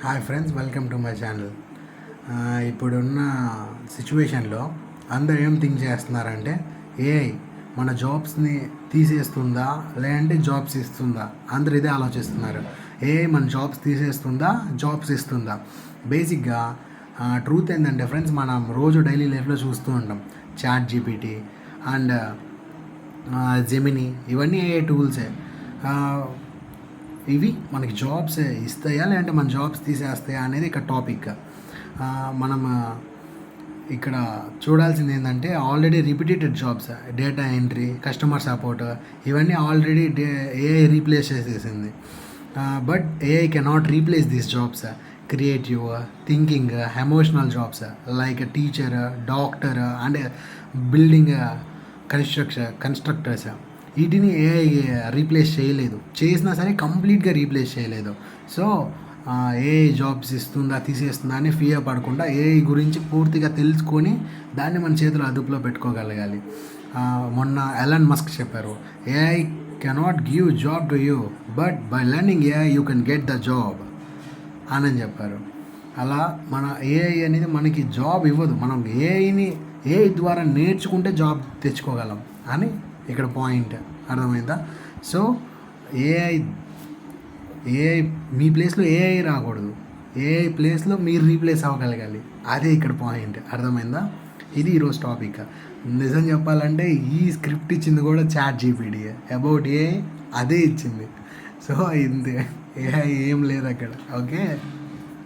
Hi friends welcome to my channel. ఇప్పుడున్న సిచ్యువేషన్లో అందరూ ఏం థింక్ చేస్తున్నారంటే ఏ మన జాబ్స్ని తీసేస్తుందా? లేదంటే జాబ్స్ ఇస్తుందా? అందరు ఇదే ఆలోచిస్తున్నారు. ఏ మన జాబ్స్ తీసేస్తుందా? జాబ్స్ ఇస్తుందా? బేసిక్గా ట్రూత్ ఏంటంటే ఫ్రెండ్స్ మనం రోజు డైలీ లైఫ్లో చూస్తూ ఉంటాం. చాట్ జీపీటీ అండ్ జెమిని ఇవన్నీ ఏ టూల్సే. ఇవి మనకి జాబ్స్ ఇస్తాయా లేదంటే మన జాబ్స్ తీసేస్తాయా అనేది ఇక్కడ టాపిక్ మనం ఇక్కడ చూడాల్సింది ఏంటంటే already repeated jobs data entry customer support ఇవన్నీ ఆల్రెడీ డే ఏఐ రీప్లేస్ చేసేసింది. But AI cannot replace these jobs creative thinking emotional jobs like teacher doctor and building construction constructors వీటిని ఏఐ రీప్లేస్ చేయలేదు. చేసినా సరే కంప్లీట్గా రీప్లేస్ చేయలేదు. So AI jobs ఇస్తుందా తీసేస్తుందా అని ఫియర్ పడకుండా ఏఐ గురించి పూర్తిగా తెలుసుకొని దాన్ని మన చేతిలో అదుపులో పెట్టుకోగలగాలి. మొన్న ఎలన్ మస్క్ చెప్పారు AI cannot give job to you but by learning AI you can get the job అని చెప్పారు. అలా మన ఏఐ అనేది మనకి జాబ్ ఇవ్వదు. మనం ఏఐని ఏఐ ద్వారా నేర్చుకుంటే జాబ్ తెచ్చుకోగలం అని ఇక్కడ పాయింట్ అర్థమైందా? సో ఏఐ ఏఐ మీ ప్లేస్లో ఏఐ రాకూడదు. ఏఐ ప్లేస్లో మీరు రీప్లేస్ అవ్వగలగాలి. అదే ఇక్కడ పాయింట్. అర్థమైందా? ఇది ఈరోజు టాపిక్. నిజం చెప్పాలంటే ఈ స్క్రిప్ట్ ఇచ్చింది కూడా చాట్ జీపీడీ అబౌట్ ఏఐ అదే ఇచ్చింది. సో ఇంతే. ఏఐ ఏం లేదు అక్కడ. ఓకే?